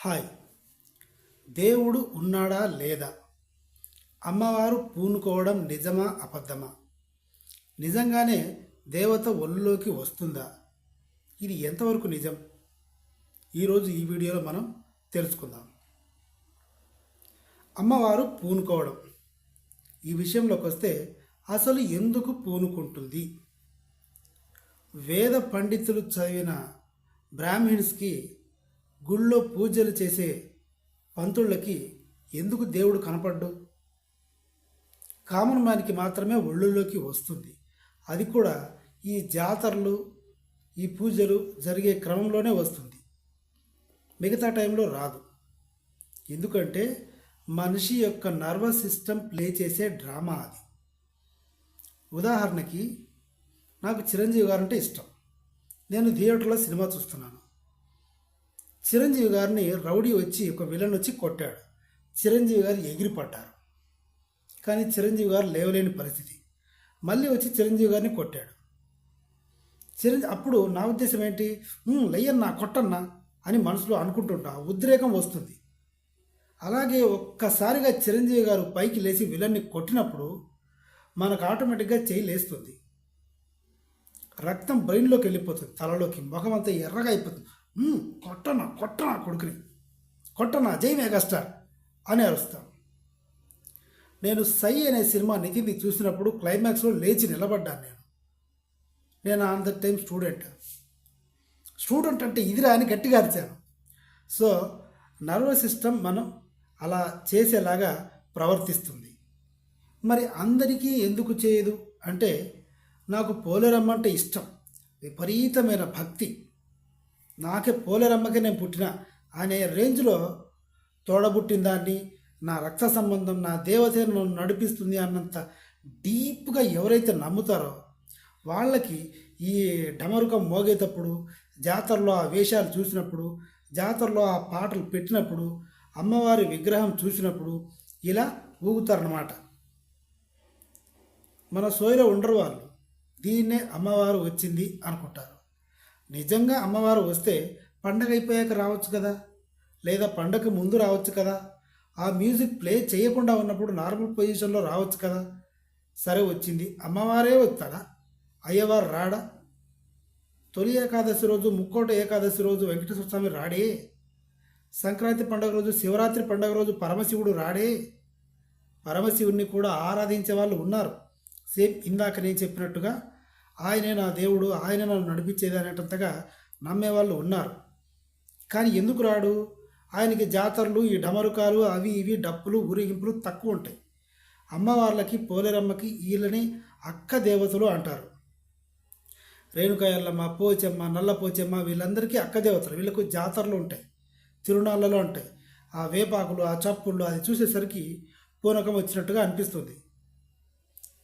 Hi. దేవుడు ఉన్నాడా లేదా? అమ్మవారు పూనుకోవడం నిజమా అబద్ధమా? నిజంగానే దేవత ఒళ్ళులోకి వస్తుందా? ఇది ఎంతవరకు నిజం? ఈరోజు ఈ వీడియోలో మనం తెలుసుకుందాం. అమ్మవారు పూనుకోవడం. ఈ విషయంలోకి వస్తే అసలు ఎందుకు పూనుకుంటుంది? వేద పండితులు చదివిన బ్రాహ్మిన్స్కి గుళ్ళో పూజలు చేసే పంతుళ్ళకి ఎందుకు దేవుడు కనపడ్డు? కామన్ మ్యాన్కి మాత్రమే ఒళ్ళులోకి వస్తుంది. అది కూడా ఈ జాతరలు ఈ పూజలు జరిగే క్రమంలోనే వస్తుంది. మిగతా టైంలో రాదు. ఎందుకంటే మనిషి యొక్క నర్వస్ సిస్టమ్ ప్లే చేసే డ్రామా అది. ఉదాహరణకి నాకు చిరంజీవి గారు అంటే ఇష్టం. నేను థియేటర్లో సినిమా చూస్తున్నాను. చిరంజీవి గారిని రౌడీ వచ్చి ఒక విలన్ వచ్చి కొట్టాడు. చిరంజీవి గారు ఎగిరి పడ్డారు కానీ చిరంజీవి గారు లేవలేని పరిస్థితి. మళ్ళీ వచ్చి చిరంజీవి గారిని కొట్టాడు. చిరంజీవి అప్పుడు నా ఉద్దేశం ఏంటి? "ఉమ్, లయ్యన్నా కొట్టన్నా అని మనసులో అనుకుంటుంటా. ఉద్రేకం వస్తుంది. అలాగే ఒక్కసారిగా చిరంజీవి గారు పైకి లేచి విలన్ని కొట్టినప్పుడు మనకు ఆటోమేటిక్గా చేయి లేస్తుంది. రక్తం బ్రెయిన్లోకి వెళ్ళిపోతుంది. తలలోకి. ముఖం అంతా ఎర్రగా అయిపోతుంది. కొట్టనా కొట్టనా కొడుకుని. కొట్టనా జై మెగాస్టార్ అని అరుస్తా. నేను సై అనే సినిమా నితిని చూసినప్పుడు క్లైమాక్స్లో లేచి నిలబడ్డాను నేను. నేను on the time student. Student అంటే ఇదిరా అని గట్టిగా అరిచాను. సో నర్వస్ సిస్టమ్ మనం అలా చేసేలాగా ప్రవర్తిస్తుంది. మరి అందరికీ ఎందుకు చేయదు? అంటే నాకు పోలేరమ్మ అంటే ఇష్టం. విపరీతమైన భక్తి. నాకే పోలేరమ్మకే నేను పుట్టిన అనే రేంజ్లో తోడబుట్టిన దాన్ని నా రక్త సంబంధం నా దేవత నన్ను నడిపిస్తుంది అన్నంత డీప్గా ఎవరైతే నమ్ముతారో వాళ్ళకి ఈ డమరుకం మోగేటప్పుడు జాతరలో ఆ వేషాలు చూసినప్పుడు జాతరలో ఆ పాటలు పెట్టినప్పుడు అమ్మవారి విగ్రహం చూసినప్పుడు ఇలా ఊగుతారనమాట మన సోయలో ఉండరు వాళ్ళు. దీన్నే అమ్మవారు వచ్చింది అనుకుంటారు. నిజంగా అమ్మవారు వస్తే పండగ అయిపోయాక రావచ్చు కదా? లేదా పండగ ముందు రావచ్చు కదా? ఆ మ్యూజిక్ ప్లే చేయకుండా ఉన్నప్పుడు నార్మల్ పొజిషన్లో రావచ్చు కదా? సరే వచ్చింది. అమ్మవారే వస్తాడా? అయ్యవారు రాడా? తొలి ఏకాదశి రోజు ముక్కోట ఏకాదశి రోజు వెంకటేశ్వర స్వామి రాడే? సంక్రాంతి పండుగ రోజు శివరాత్రి పండుగ రోజు పరమశివుడు రాడే? పరమశివుణ్ణి కూడా ఆరాధించే వాళ్ళు ఉన్నారు. సేమ్ ఇందాక నేను చెప్పినట్టుగా ఆయనే నా దేవుడు ఆయన నన్ను నడిపించేది అనేటంతగా నమ్మేవాళ్ళు ఉన్నారు. కానీ ఎందుకు రాడు? ఆయనకి జాతరలు ఈ డమరుకాలు అవి ఇవి డప్పులు ఊరేగింపులు తక్కువ ఉంటాయి. అమ్మవార్లకి పోలేరమ్మకి వీళ్ళని అక్క దేవతలు అంటారు. రేణుకాయల్లమ్మ పోచమ్మ నల్ల పోచమ్మ వీళ్ళందరికీ అక్క దేవతలు. వీళ్ళకు జాతరలు ఉంటాయి తిరునాళ్ళలో ఉంటాయి. ఆ వేపాకులు ఆ చప్పుళ్ళు అది చూసేసరికి పూనకం వచ్చినట్టుగా అనిపిస్తుంది.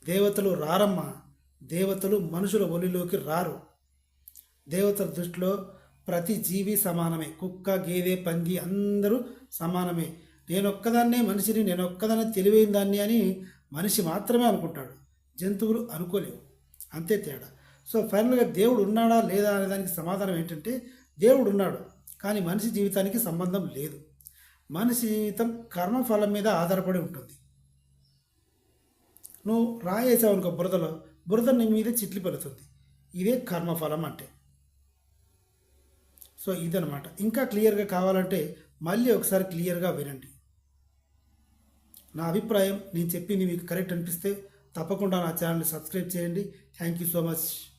దేవతలు రారమ్మ దేవతలు మనుషుల ఒలిలోకి రారు. దేవతల దృష్టిలో ప్రతి జీవి సమానమే. కుక్క గేదె పంది అందరూ సమానమే. నేనొక్కదాన్నే మనిషిని నేనొక్కదాన్ని తెలివైన దాన్ని అని మనిషి మాత్రమే అనుకుంటాడు. జంతువులు అనుకోలేవు. అంతే తేడా. సో ఫైనల్గా దేవుడు ఉన్నాడా లేదా అనే దానికి సమాధానం ఏంటంటే దేవుడు ఉన్నాడు కానీ మనిషి జీవితానికి సంబంధం లేదు. మనిషి జీవితం కర్మఫలం మీద ఆధారపడి ఉంటుంది. నువ్వు రాయేసావు అనుకో బురదలో బురద నీ మీద చిట్లి పడుతుంది ఇదే కర్మఫలం అంటే. సో ఇదనమాట ఇంకా క్లియర్గా కావాలంటే మళ్ళీ ఒకసారి క్లియర్గా వినండి. నా అభిప్రాయం నేను చెప్పింది మీకు కరెక్ట్ అనిపిస్తే తప్పకుండా నా ఛానల్ని సబ్స్క్రైబ్ చేయండి. Thank you so much.